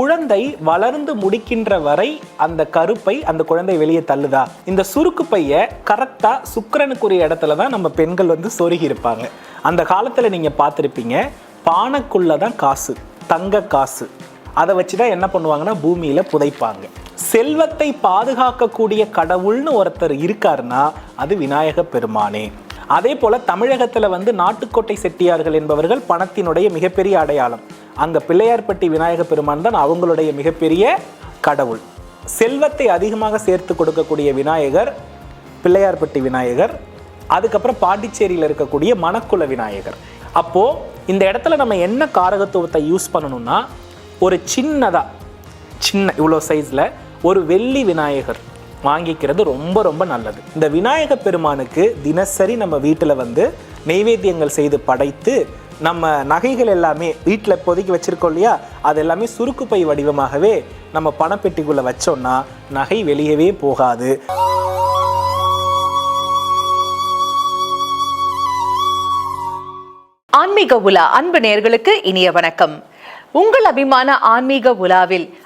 குழந்தை வளர்ந்து முடிக்கின்ற வரை அந்த கருப்பை அந்த குழந்தை வெளியே தள்ளுதா? இந்த சுருக்கு பைய கரெக்டா சுக்கரனுக்குரிய இடத்துல தான் நம்ம பெண்கள் வந்து சொருகி இருப்பாங்க. அந்த காலத்துல நீங்க பார்த்துருப்பீங்க பானைக்குள்ள தான் காசு தங்க காசு. அதை வச்சு தான் என்ன பண்ணுவாங்கன்னா பூமியில புதைப்பாங்க. செல்வத்தை பாதுகாக்கக்கூடிய கடவுள்னு ஒருத்தர் இருக்காருன்னா அது விநாயக பெருமானே. அதே போல தமிழகத்துல வந்து நாட்டுக்கோட்டை செட்டியார்கள் என்பவர்கள் பணத்தினுடைய மிகப்பெரிய அடையாளம். அங்கே பிள்ளையார்பட்டி விநாயக பெருமான் தான் அவங்களுடைய மிகப்பெரிய கடவுள். செல்வத்தை அதிகமாக சேர்த்து கொடுக்கக்கூடிய விநாயகர் பிள்ளையார்பட்டி விநாயகர் அதுக்கப்புறம் பாண்டிச்சேரியில் இருக்கக்கூடிய மணக்குள விநாயகர். அப்போது இந்த இடத்துல நம்ம என்ன காரகத்துவத்தை யூஸ் பண்ணணும்னா ஒரு சின்னதாக சின்ன இவ்வளோ சைஸில் ஒரு வெள்ளி விநாயகர் வாங்கிக்கிறது ரொம்ப ரொம்ப நல்லது. இந்த விநாயக பெருமானுக்கு தினசரி நம்ம வீட்டில் வந்து நெய்வேத்தியங்கள் செய்து படைத்து நம்ம நகைகள் எல்லாமே வீட்டில் இப்போதைக்கு வச்சிருக்கோம் இல்லையா? அது எல்லாமே சுருக்குப்பை வடிவமாகவே நம்ம பணப்பெட்டிக்குள்ளே வச்சோம்னா நகை வெளியவே போகாது. ஆன்மீக உலா அன்பு நேயர்களுக்கு இனிய வணக்கம். உங்கள் அபிமான ஆன்மீக உலாவில்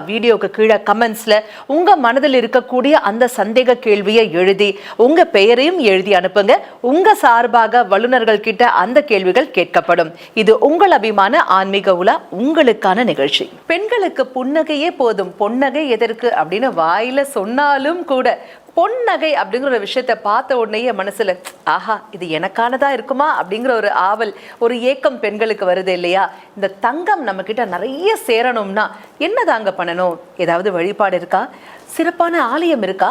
வீடியோக்கு கீழே கமெண்ட்ஸ்ல உங்க மனதில் இருக்கக்கூடிய அந்த சந்தேக கேள்வியை எழுதி உங்க பெயரையும் எழுதி அனுப்புங்க. உங்க சார்பாக வல்லுநர்கள் கிட்ட அந்த கேள்விகள் கேட்கப்படும். இது உங்கள் அபிமான ஆன்மீக உலா உங்களுக்கான நிகழ்ச்சி. பெண்களுக்கு புன்னகையே போதும். பொன்னகை எதற்கு? அப்படின்னு வாயில சொன்னாலும் கூட பொன்னகை அப்படிங்கிற ஒரு விஷயத்த பார்த்த உடனேயே மனசில் மனசுல ஆஹா இது எனக்கானதா இருக்குமா? அப்படிங்கிற ஒரு ஆவல் ஒரு ஏக்கம் பெண்களுக்கு வருது இல்லையா? இந்த தங்கம் நம்ம கிட்ட நிறைய சேரணும்னா என்னதாங்க பண்ணணும்? ஏதாவது வழிபாடு இருக்கா? சிறப்பான ஆலயம் இருக்கா?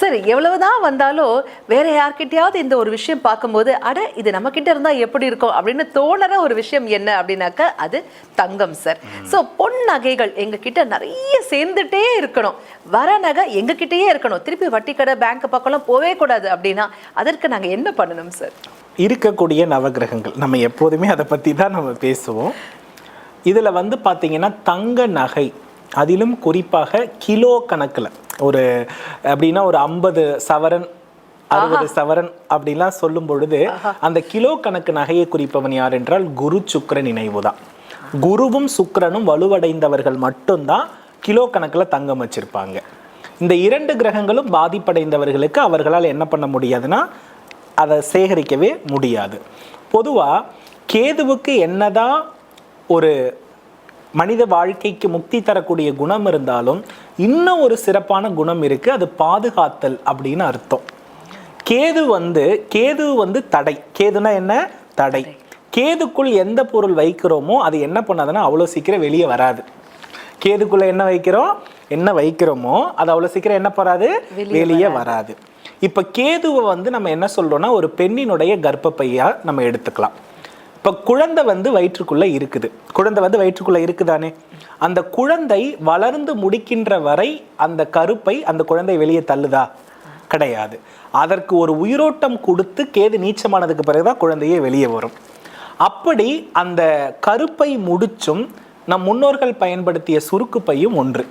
சரி எவ்வளவுதான் வந்தாலும் வேற யார்கிட்டயாவது இந்த ஒரு விஷயம் பார்க்கும்போது அட இது நம்ம கிட்ட இருந்தா எப்படி இருக்கும்? அப்படின்னு தோணற ஒரு விஷயம் என்ன அப்படின்னாக்க அது தங்கம் சார் சோ பொன் நகைகள் எங்க கிட்ட நிறைய சேர்ந்துட்டே இருக்கணும். வர நகை எங்க கிட்டயே இருக்கணும். திருப்பி வட்டி கடை பேங்க் பக்கம்லாம் போவே கூடாது அப்படின்னா அதற்கு நாங்க என்ன பண்ணணும் சார் இருக்கக்கூடிய நவகிரகங்கள். நம்ம எப்போதுமே அதை பற்றி தான் நம்ம பேசுவோம். இதில் வந்து பார்த்தீங்கன்னா தங்க நகை அதிலும் குறிப்பாக கிலோ கணக்கில். ஒரு அப்படின்னா ஒரு ஐம்பது சவரன் அறுபது சவரன் அப்படிலாம் சொல்லும் பொழுது அந்த கிலோ கணக்கு நகையை குறிப்பவன் யார் என்றால் குரு சுக்கிர நினைவு தான். குருவும் சுக்கிரனும் வலுவடைந்தவர்கள் மட்டும்தான் கிலோ கணக்கில் தங்கம் வச்சிருப்பாங்க. இந்த இரண்டு கிரகங்களும் பாதிப்படைந்தவர்களுக்கு அவர்களால் என்ன பண்ண முடியாதுன்னா அதை சேகரிக்கவே முடியாது. பொதுவாக கேதுவுக்கு என்னதான் ஒரு மனித வாழ்க்கைக்கு முக்தி தரக்கூடிய குணம் இருந்தாலும் இன்னும் ஒரு சிறப்பான குணம் இருக்கு அது பாதுகாத்தல் அப்படின்னு அர்த்தம். கேது வந்து கேது வந்து தடை. கேதுனா என்ன? தடை. கேதுக்குள் எந்த பொருள் வைக்கிறோமோ அது என்ன பண்ணாதுன்னா அவ்வளோ சீக்கிரம் வெளியே வராது. கேதுக்குள்ள என்ன வைக்கிறோம்? என்ன வைக்கிறோமோ அது அவ்வளோ சீக்கிரம் என்ன போறாது வெளியே வராது. இப்போ கேதுவை வந்து நம்ம என்ன சொல்றோம்னா ஒரு பெண்ணினுடைய கர்ப்பப்பையா நம்ம எடுத்துக்கலாம். இப்போ குழந்தை வந்து வயிற்றுக்குள்ளே இருக்குது. குழந்தை வந்து வயிற்றுக்குள்ளே இருக்குதானே? அந்த குழந்தை வளர்ந்து முடிக்கின்ற வரை அந்த கருப்பை அந்த குழந்தை வெளியே தள்ளுதா? கிடையாது. அதற்கு ஒரு உயிரோட்டம் கொடுத்து கேது நீச்சமானதுக்கு பிறகுதான் குழந்தையே வெளியே வரும். அப்படி அந்த கருப்பை முடிச்சும் நம் முன்னோர்கள் பயன்படுத்திய சுருக்கு பையும் ஒன்று.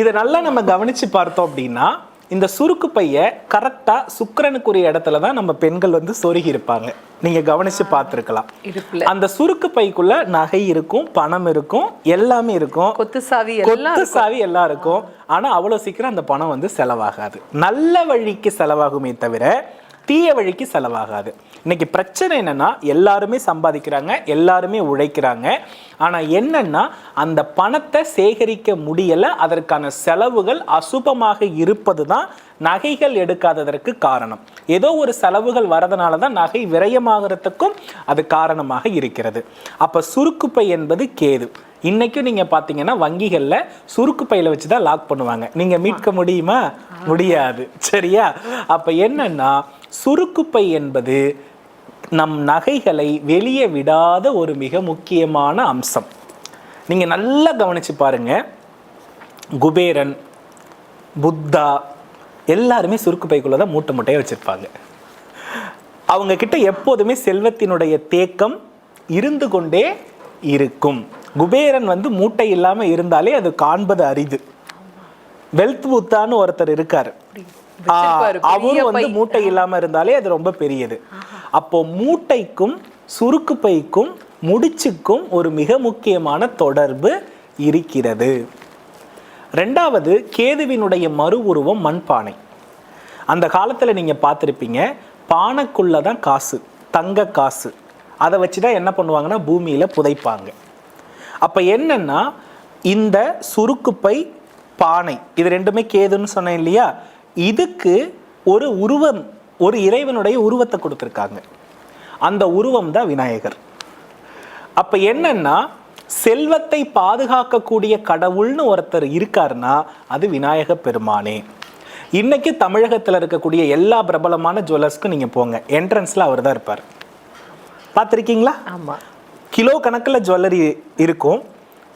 இதை நல்லா நம்ம கவனித்து பார்த்தோம் அப்படின்னா இந்த சுருக்கு பைய கரெக்டாக சுக்கரனுக்குரிய இடத்துல தான் நம்ம பெண்கள் வந்து சொருகி இருப்பாங்க நீங்க கவனிச்சு பார்த்துருக்கலாம். அந்த சுருக்கு பைக்குள்ள நகை இருக்கும் பணம் இருக்கும் எல்லாமே இருக்கும். கொத்து சாவி கொத்து சாவி எல்லாம் இருக்கும். ஆனா அவ்வளவு சீக்கிரம் அந்த பணம் வந்து செலவாகாது. நல்ல வழிக்கு செலவாகுமே தவிர தீய வழிக்கு செலவாகாது. இன்னைக்கு பிரச்சனை என்னன்னா எல்லாருமே சம்பாதிக்கிறாங்க எல்லாருமே உழைக்கிறாங்க. ஆனா என்னன்னா அந்த பணத்தை சேகரிக்க முடியல அதற்கான செலவுகள் அசுபமாக இருப்பது தான் நகைகள் எடுக்காததற்கு காரணம். ஏதோ ஒரு செலவுகள் வரதுனால தான் நகை விரயமாகிறதுக்கும் அது காரணமாக இருக்கிறது. அப்ப சுருக்குப்பை என்பது கேது. இன்னைக்கும் நீங்க பாத்தீங்கன்னா வங்கிகள்ல சுருக்கு பையில வச்சு தான் லாக் பண்ணுவாங்க. நீங்க மீட்க முடியுமா? முடியாது. சரியா? அப்ப என்னன்னா சுருக்குப்பை என்பது நம் நகைகளை வெளியே விடாத ஒரு மிக முக்கியமான அம்சம். நீங்க நல்லா கவனிச்சு பாருங்க. குபேரன் புத்தா எல்லாருமே சுருக்கு பைக்குள்ள தான் மூட்டை மூட்டையாக வச்சிருப்பாங்க. அவங்க கிட்ட எப்போதுமே செல்வத்தினுடைய தேக்கம் இருந்து கொண்டே இருக்கும். குபேரன் வந்து மூட்டை இல்லாம இருந்தாலே அது காண்பது அரிது. வெல்த் புத்தான்னு ஒருத்தர் இருக்காரு. அவரும் வந்து. மூட்டை இல்லாம இருந்தாலே அது ரொம்ப பெரியது. அப்போ மூட்டைக்கும் சுருக்கு பைக்கும் முடிச்சுக்கும் ஒரு மிக முக்கியமான தொடர்பு இருக்கிறது. ரெண்டாவது கேதுவினுடைய மறு உருவம் மண்பானை. அந்த காலத்துல நீங்க பார்த்துருப்பீங்க பானைக்குள்ள தான் காசு தங்க காசு. அதை வச்சு தான் என்ன பண்ணுவாங்கன்னா பூமியில புதைப்பாங்க. அப்ப என்னன்னா இந்த சுருக்குப்பை பானை இது ரெண்டுமே கேதுன்னு சொன்னேன் இல்லையா? இதுக்கு ஒரு உருவம் ஒரு இறைவனுடைய உருவத்தை கொடுத்துருக்காங்க. அந்த உருவம் தான் விநாயகர். அப்ப என்னன்னா செல்வத்தை பாதுகாக்கக்கூடிய கடவுள்னு ஒருத்தர் இருக்காருன்னா அது விநாயக பெருமானே. இன்னைக்கு தமிழகத்தில் இருக்கக்கூடிய எல்லா பிரபலமான ஜுவல்லர்ஸ்க்கும் நீங்க போங்க. என்ட்ரன்ஸ்ல அவர் தான் இருப்பார். பார்த்துருக்கீங்களா ஆமா. கிலோ கணக்கில் ஜுவல்லரி இருக்கும்.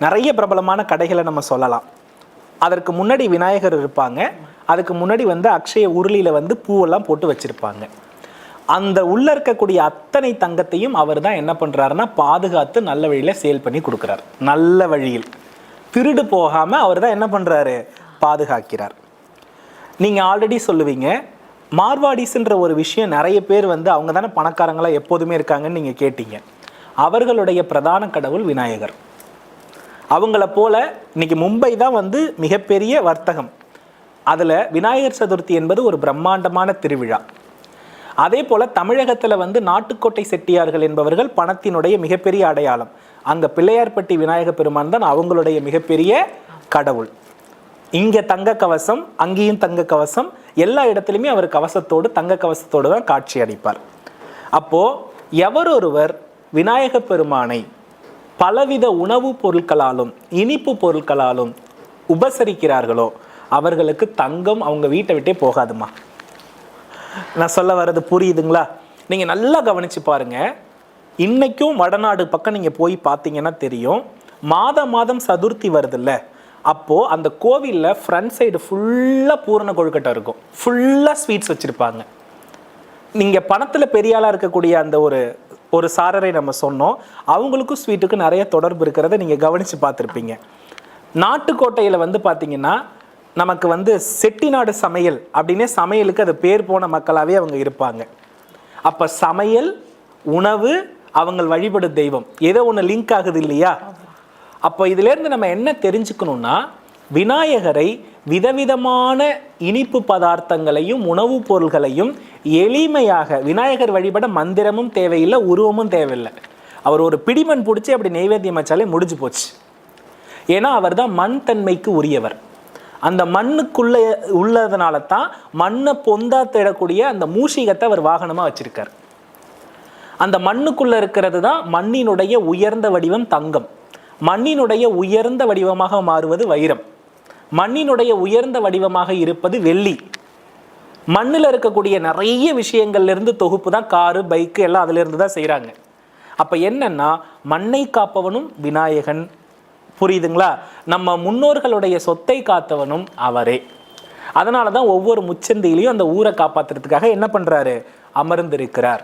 நிறைய பிரபலமான கடைகளை நம்ம சொல்லலாம். அதற்கு முன்னாடி விநாயகர் இருப்பாங்க. அதுக்கு முன்னாடி வந்து அக்ஷய உருளியில் வந்து பூவெல்லாம் போட்டு வச்சுருப்பாங்க. அந்த உள்ளே இருக்கக்கூடிய அத்தனை தங்கத்தையும் அவர் தான் என்ன பண்ணுறாருன்னா பாதுகாத்து நல்ல வழியில் சேல் பண்ணி கொடுக்குறார். நல்ல வழியில். திருடு போகாமல் அவர் தான் என்ன பண்ணுறாரு பாதுகாக்கிறார். நீங்கள் ஆல்ரெடி சொல்லுவீங்க மார்வாடிஸுன்ற ஒரு விஷயம் நிறைய பேர் வந்து அவங்க தானே பணக்காரங்களாக எப்போதுமே இருக்காங்கன்னு நீங்கள் கேட்டீங்க. அவர்களுடைய பிரதான கடவுள் விநாயகர். அவங்கள போல இன்னைக்கு மும்பை தான் வந்து மிகப்பெரிய வர்த்தகம். அதில் விநாயகர் சதுர்த்தி என்பது ஒரு பிரம்மாண்டமான திருவிழா. அதே போல தமிழகத்தில் வந்து நாட்டுக்கோட்டை செட்டியார்கள் என்பவர்கள் பணத்தினுடைய மிகப்பெரிய அடையாளம். அங்கே பிள்ளையார்பட்டி விநாயக பெருமான் தான் அவங்களுடைய மிகப்பெரிய கடவுள். இங்கே தங்க கவசம் அங்கேயும் தங்க கவசம் எல்லா இடத்துலையுமே அவர் கவசத்தோடு தங்க கவசத்தோடு தான் காட்சி அளிப்பார் அப்போது எவரொருவர் விநாயக பெருமானை பலவித உணவுப் பொருட்களாலும் இனிப்பு பொருட்களாலும் உபசரிக்கிறார்களோ அவர்களுக்கு தங்கம் அவங்க வீட்டை விட்டே போகாதுமா நான் சொல்ல வர்றது புரியுதுங்களா? நீங்க நல்லா கவனிச்சு பாருங்க. இன்னைக்கும் வடநாடு பக்கம் நீங்க போய் பார்த்தீங்கன்னா தெரியும். மாதம் மாதம் சதுர்த்தி வருதுல்ல. அப்போ அந்த கோவிலில் ஃப்ரண்ட் சைடு ஃபுல்லாக பூரண கொழுக்கட்டை இருக்கும். ஃபுல்லாக ஸ்வீட்ஸ் வச்சுருப்பாங்க. நீங்கள் பணத்தில் பெரியாளாக இருக்கக்கூடிய அந்த ஒரு ஒரு சாரரை நம்ம சொன்னோம். அவங்களுக்கும் ஸ்வீட்டுக்கும் நிறைய தொடர்பு இருக்கிறத நீங்கள் கவனித்து பார்த்துருப்பீங்க. நாட்டுக்கோட்டையில் வந்து பார்த்தீங்கன்னா நமக்கு வந்து செட்டிநாடு சமையல் அப்படின்னே சமையலுக்கு அது பேர் போன மக்களாகவே அவங்க இருப்பாங்க. அப்போ சமையல் உணவு அவங்கள் வழிபடும் தெய்வம். ஏதோ ஒன்று லிங்க் ஆகுது இல்லையா? அப்போ இதுலேருந்து நம்ம என்ன தெரிஞ்சுக்கணும்னா விநாயகரை விதவிதமான இனிப்பு பதார்த்தங்களையும் உணவுப் பொருள்களையும் எளிமையாக விநாயகர் வழிபட மந்திரமும் தேவையில்லை உருவமும் தேவையில்லை. அவர் ஒரு பிடிமண் பிடிச்சி அப்படி நெய்வேத்தியம் வச்சாலே முடிஞ்சு போச்சு. ஏன்னா அவர் தான் மண் தன்மைக்கு உரியவர். அந்த மண்ணுக்குள்ளே உள்ளதுனால தான் மண்ணை பொந்தா தேடக்கூடிய அந்த மூஷிகத்தை அவர் வாகனமாக வச்சிருக்கார். அந்த மண்ணுக்குள்ளே இருக்கிறது தான் மண்ணினுடைய உயர்ந்த வடிவம் தங்கம். மண்ணினுடைய உயர்ந்த வடிவமாக மாறுவது வைரம். மண்ணினுடைய உயர்ந்த வடிவமாக இருப்பது வெள்ளி. மண்ணில் இருக்கக்கூடிய நிறைய விஷயங்கள்லேருந்து தொகுப்பு தான் காரு பைக்கு எல்லாம் அதிலிருந்து தான் செய்கிறாங்க அப்போ என்னன்னா மண்ணை காப்பவனும் விநாயகன். புரியுதுங்களா? நம்ம முன்னோர்களுடைய சொத்தை காத்தவனும் அவரே. அதனால தான் ஒவ்வொரு முச்சந்திலையும் அந்த ஊரை காப்பாத்துறதுக்காக என்ன பண்ணுறாரு அமர்ந்திருக்கிறார்.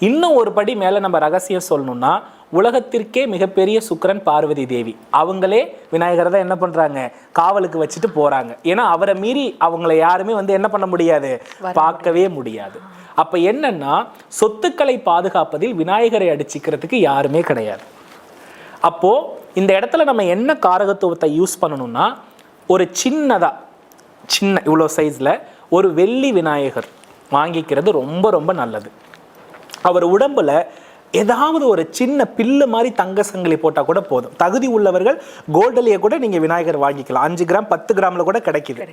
இன்னும் ஒரு படி மேல நம்ம ரகசியம் சொல்லணும்னா உலகத்திற்கே மிகப்பெரிய சுக்கிரன் பார்வதி தேவி. அவங்களே விநாயகரை தான் என்ன பண்றாங்க? காவலுக்கு வச்சுட்டு போறாங்க. ஏன்னா அவரை மீறி அவங்கள யாருமே வந்து என்ன பண்ண முடியாது? பார்க்கவே முடியாது. அப்ப என்னன்னா சொத்துக்களை பாதுகாப்பதில் விநாயகரை அடிச்சுக்கிறதுக்கு யாருமே கிடையாது. அப்போ இந்த இடத்துல நம்ம என்ன காரகத்துவத்தை யூஸ் பண்ணணும்னா ஒரு சின்னதா சின்ன இவ்வளோ சைஸ்ல ஒரு வெள்ளி விநாயகர் வாங்கிக்கிறது ரொம்ப ரொம்ப நல்லது. அவர் உடம்புல ஏதாவது ஒரு சின்ன பில்லு மாதிரி தங்க சங்கிலி போட்டால் கூட போதும். தகுதி உள்ளவர்கள் கோல்டலியை கூட நீங்கள் விநாயகர் வாங்கிக்கலாம். அஞ்சு கிராம் பத்து கிராமில் கூட கிடைக்குது.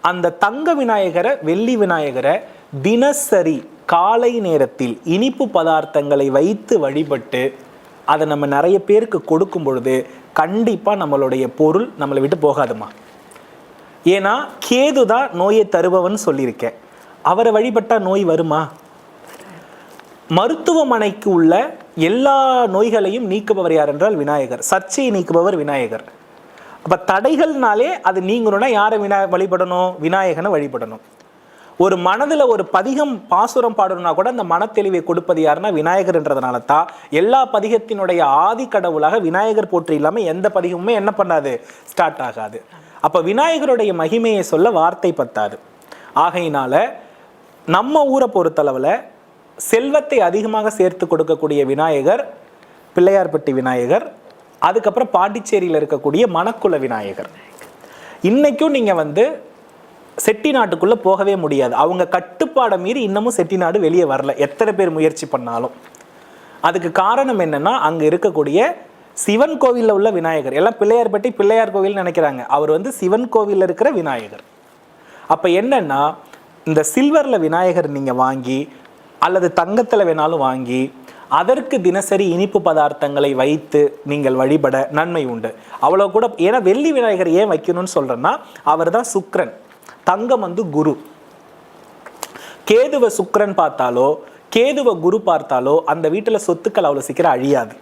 அந்த தங்க விநாயகரை வெள்ளி விநாயகரை தினசரி காலை நேரத்தில் இனிப்பு பதார்த்தங்களை வைத்து வழிபட்டு அதை நம்ம நிறைய பேருக்கு கொடுக்கும் பொழுது கண்டிப்பாக நம்மளுடைய பொருள் நம்மளை விட்டு போகாதுமா. ஏன்னா கேது தான் நோயை தருபவன் சொல்லியிருக்கேன். அவரை வழிபட்டா நோய் வருமா? மருத்துவமனைக்கு உள்ள எல்லா நோய்களையும் நீக்குபவர் யார் என்றால் விநாயகர். சர்ச்சையை நீக்குபவர் விநாயகர். அப்ப தடைகள்னாலே அது நீங்கணும்னா யாரை வினா வழிபடணும்? விநாயகனை வழிபடணும். ஒரு மனதில் ஒரு பதிகம் பாசுரம் பாடணும்னா கூட அந்த மனத்தெளிவை கொடுப்பது யாருன்னா விநாயகர்ன்றதுனால தான் எல்லா பதிகத்தினுடைய ஆதி கடவுளாக விநாயகர் போற்றி இல்லாமல் எந்த பதிகமுமே என்ன பண்ணாது? ஸ்டார்ட் ஆகாது. அப்போ விநாயகருடைய மகிமையை சொல்ல வார்த்தை பத்தாது. ஆகையினால நம்ம ஊரை பொறுத்தளவில் செல்வத்தை அதிகமாக சேர்த்து கொடுக்கக்கூடிய விநாயகர் பிள்ளையார்பட்டி விநாயகர் அதுக்கப்புறம் பாண்டிச்சேரியில் இருக்கக்கூடிய மணக்குள விநாயகர். இன்னைக்கும் நீங்கள் வந்து செட்டிநாட்டுக்குள்ளே போகவே முடியாது. அவங்க கட்டுப்பாடை மீறி இன்னமும் செட்டிநாடு வெளியே வரல. எத்தனை பேர் முயற்சி பண்ணாலும். அதுக்கு காரணம் என்னென்னா அங்கே இருக்கக்கூடிய சிவன் கோவிலில் உள்ள விநாயகர். எல்லாம் பிள்ளையார்பட்டி பிள்ளையார் கோவில் நினைக்கிறாங்க. அவர் வந்து சிவன் கோவிலில் இருக்கிற விநாயகர். அப்போ என்னென்னா இந்த சில்வரில் விநாயகர் நீங்கள் வாங்கி அல்லது தங்கத்தில் வேணாலும் வாங்கி அதற்கு தினசரி இனிப்பு பதார்த்தங்களை வைத்து நீங்கள் வழிபட நன்மை உண்டு. அவ்வளோ கூட ஏன்னா வெள்ளி விநாயகர் ஏன் வைக்கணும்னு சொல்கிறேன்னா அவர் தான் சுக்ரன். தங்கம் வந்து குரு. கேதுவ சுக்ரன் பார்த்தாலோ கேதுவ குரு பார்த்தாலோ அந்த வீட்டில் சொத்துக்கள் அவ்வளோ சீக்கிரம் அழியாது.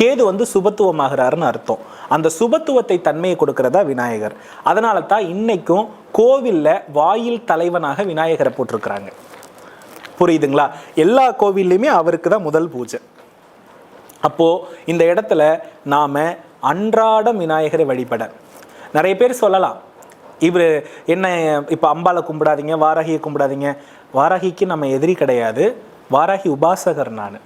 கேது வந்து சுபத்துவமாகிறாருன்னு அர்த்தம். அந்த சுபத்துவத்தை தன்மையை கொடுக்கறதா விநாயகர். அதனால தான் இன்னைக்கும் கோவிலில் வாயில் தலைவனாக விநாயகரை போட்டிருக்கிறாங்க. புரியுதுங்களா? எல்லா கோவில்லையுமே அவருக்கு தான் முதல் பூஜை. அப்போ இந்த இடத்துல நாம் அன்றாடம் விநாயகரை வழிபட. நிறைய பேர் சொல்லலாம். இவர் என்ன இப்போ அம்பாளை கும்பிடாதீங்க வாராகியை கும்பிடாதீங்க. வாராகிக்கு நம்ம எதிரி கிடையாது. வாராகி உபாசகர் நான்.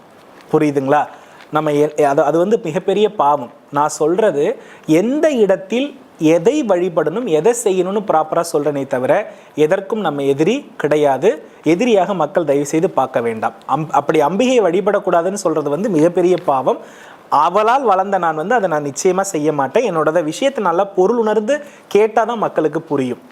புரியுதுங்களா? நம்ம எ- அது அது வந்து மிகப்பெரிய பாவம். நான் சொல்கிறது எந்த இடத்தில் எதை வழிபடணும் எதை செய்யணும்னு ப்ராப்பராக சொல்கிறனே தவிர எதற்கும் நம்ம எதிரி கிடையாது. எதிரியாக மக்கள் தயவு செய்து பார்க்க வேண்டாம். அம் அப்படி அம்பிகையை வழிபடக்கூடாதுன்னு சொல்கிறது வந்து மிகப்பெரிய பாவம். அவளால் வளர்ந்த நான் வந்து அதை நான் நிச்சயமாக செய்ய மாட்டேன். என்னோட விஷயத்தை நல்லா பொருள் உணர்ந்து கேட்டால் தான் மக்களுக்கு புரியும்.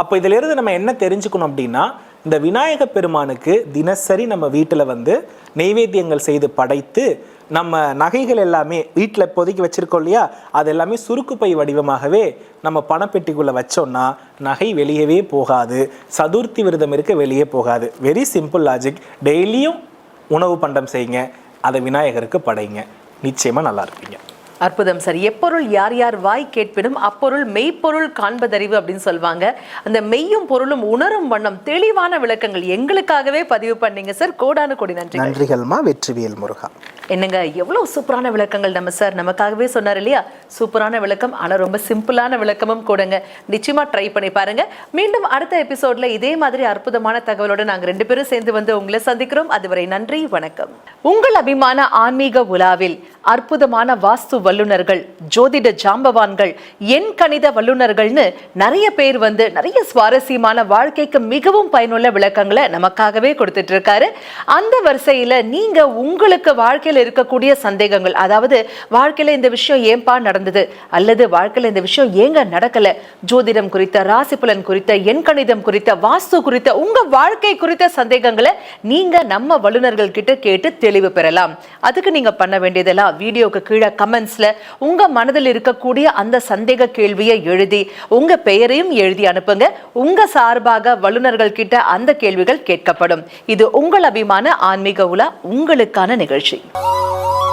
அப்போ இதிலிருந்து நம்ம என்ன தெரிஞ்சுக்கணும் அப்படின்னா இந்த விநாயக பெருமானுக்கு தினசரி நம்ம வீட்டில் வந்து நெய்வேத்தியங்கள் செய்து படைத்து நம்ம நகைகள் எல்லாமே வீட்டில் இப்போதைக்கு வச்சிருக்கோம் இல்லையா? அது எல்லாமே சுருக்கு பை வடிவமாகவே நம்ம பணப்பெட்டிக்குள்ளே வச்சோம்னா நகை வெளியவே போகாது. சதுர்த்தி விரதம் இருக்க வெளியே போகாது. வெரி சிம்பிள் லாஜிக் டெய்லியும் உணவு பண்டம் செய்யுங்க. அதை விநாயகருக்கு படைங்க. நிச்சயமா நல்லா இருப்பீங்க. அற்புதம் சார். எப்பொருள் யார் யார் வாய் கேட்பினும் அப்பொருள் மெய்ப்பொருள் காண்பதறிவு அப்படின்னு சொல்லுவாங்க அந்த மெய்யும் பொருளும் உணரும் வண்ணம் தெளிவான விளக்கங்கள் எங்களுக்காகவே பதிவு பண்ணீங்க சார். கோடானு கோடி நன்றி நன்றிகள்மா வெற்றிவேல் முருகா. என்னங்க எவ்வளவு சூப்பரான விளக்கங்கள் நம்ம சார். நமக்காகவே சொன்னார் இல்லையா? சூப்பரான விளக்கம். ஆனா ரொம்ப சிம்பிளான விளக்கமும் கூடங்க. நிச்சயமா ட்ரை பண்ணி பாருங்க. மீண்டும் அடுத்த எபிசோட்ல இதே மாதிரி அற்புதமான தகவலோட நாங்க ரெண்டு பேரும் சேர்ந்து வந்து உங்களை சந்திக்கிறோம். அதுவரை நன்றி வணக்கம். உங்கள் அபிமான ஆன்மீக உலாவில் அற்புதமான வாஸ்து வல்லுனர்கள் ஜோதிட ஜாம்பவான்கள் எண் கணித வல்லுனர்கள்னு நிறைய பேர் வந்து நிறைய சுவாரஸ்யமான வாழ்க்கைக்கு மிகவும் பயனுள்ள விளக்கங்களை நமக்காகவே கொடுத்துட்டு இருக்காரு. அந்த வரிசையில நீங்க உங்களுக்கு வாழ்க்கையில் இருக்கக்கூடிய சந்தேகங்கள். அதாவது வாழ்க்கையில இந்த விஷயம் ஏன்பா நடந்தது? அல்லது வாழ்க்கையில இந்த விஷயம் ஏங்க நடக்கல? ஜோதிடம் குறித்த ராசி பலன் குறித்த எண் கணிதம் குறித்த வாஸ்து குறித்த உங்க வாழ்க்கை குறித்த சந்தேகங்களை நீங்க நம்ம வல்லுனர்கள் கிட்ட கேட்டு தெளிவு பெறலாம். அதுக்கு நீங்க பண்ண வேண்டியதெல்லாம் வீடியோக்கு கீழே கமெண்ட்ஸ்ல உங்க மனதில் இருக்கக்கூடிய அந்த சந்தேக கேள்வியை எழுதி உங்க பெயரையும் எழுதி அனுப்புங்க. உங்க சார்பாக வல்லுனர்கள் கிட்ட அந்த கேள்விகள் கேட்கப்படும். இது உங்கள் அபிமான ஆன்மீக உலா உங்களுக்கான நிகழ்ச்சி. Música